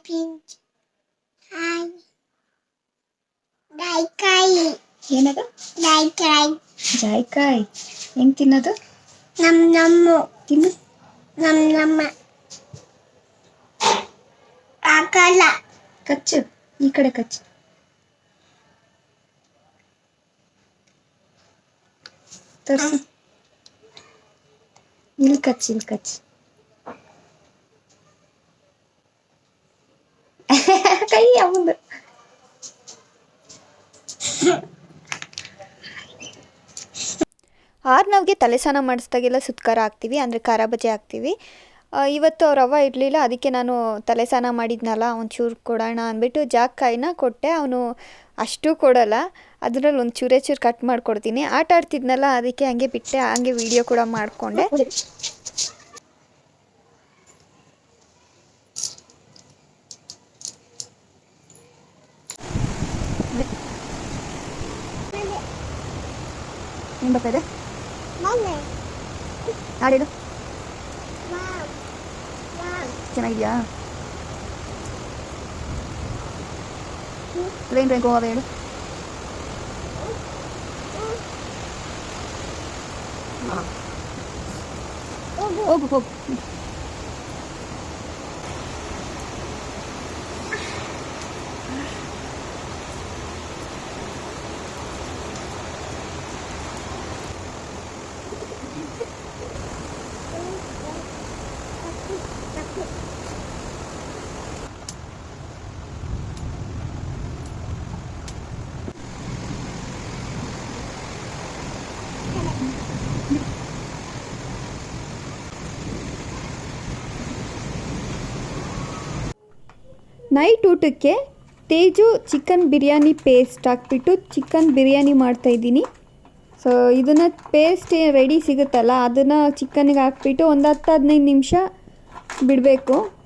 Pinch hi ಡೈಕಾಯಿ ಏನದು ಡೈಕಾಯಿ ಜಾಯ್ಕಾಯಿ ಹೆಂಗ್ ತಿನ್ನೋದು ನಮ್ ನಮ್ಮ ತಿನ್ನು ನಮ್ ನಮ್ಮ ಆಗಲ್ಲ ಕಚ್ಚು ಈ ಕಡೆ ಕಚ್ಚು ತೋರ್ಸು ಇಲ್ಲಿ ಕಚ್ಚು ಇಲ್ಲಿ ಕಚ್ಚು ಆರ್ನವ್ಗೆ ತಲೆ ಸ್ನಾನ ಮಾಡಿಸ್ದಾಗೆಲ್ಲ ಸುತ್ಕಾರ ಹಾಕ್ತೀವಿ ಅಂದರೆ ಖಾರ ಬಜೆ ಹಾಕ್ತೀವಿ ಇವತ್ತು ಅವ್ರ ಅವ್ವ ಇರಲಿಲ್ಲ, ಅದಕ್ಕೆ ನಾನು ತಲೆ ಸ್ನಾನ ಮಾಡಿದ್ನಲ್ಲ, ಒಂಚೂರು ಕೊಡೋಣ ಅಂದ್ಬಿಟ್ಟು ಜಾಕಾಯಿನ ಕೊಟ್ಟೆ. ಅವನು ಅಷ್ಟು ಕೊಡಲ್ಲ, ಅದರಲ್ಲಿ ಒಂದು ಚೂರೇ ಚೂರು ಕಟ್ ಮಾಡಿಕೊಡ್ತೀನಿ. ಆಟ ಆಡ್ತಿದ್ನಲ್ಲ, ಅದಕ್ಕೆ ಹಂಗೆ ಬಿಟ್ಟೆ, ಹಂಗೆ ವಿಡಿಯೋ ಕೂಡ ಮಾಡಿಕೊಂಡೆ. ಏನು ಬರ್ತಾ ಇದೆ ವಾವ್ ಚೆನ್ನಾಗಿದ್ಯಾ? ರೈನ್ ರೈನ್ ಗೋವಾ ಹೇಳು. ಹೋಗು ಹೋಗು. ನೈಟ್ ಊಟಕ್ಕೆ ತೇಜು ಚಿಕನ್ ಬಿರಿಯಾನಿ ಪೇಸ್ಟ್ ಹಾಕ್ಬಿಟ್ಟು ಚಿಕನ್ ಬಿರಿಯಾನಿ ಮಾಡ್ತಾಯಿದ್ದೀನಿ. ಸೊ ಇದನ್ನು ಪೇಸ್ಟ್ ರೆಡಿ ಸಿಗುತ್ತಲ್ಲ, ಅದನ್ನು ಚಿಕನ್ಗೆ ಹಾಕ್ಬಿಟ್ಟು ಒಂದು ಹತ್ತು ಹದಿನೈದು ನಿಮಿಷ ಬಿಡಬೇಕು.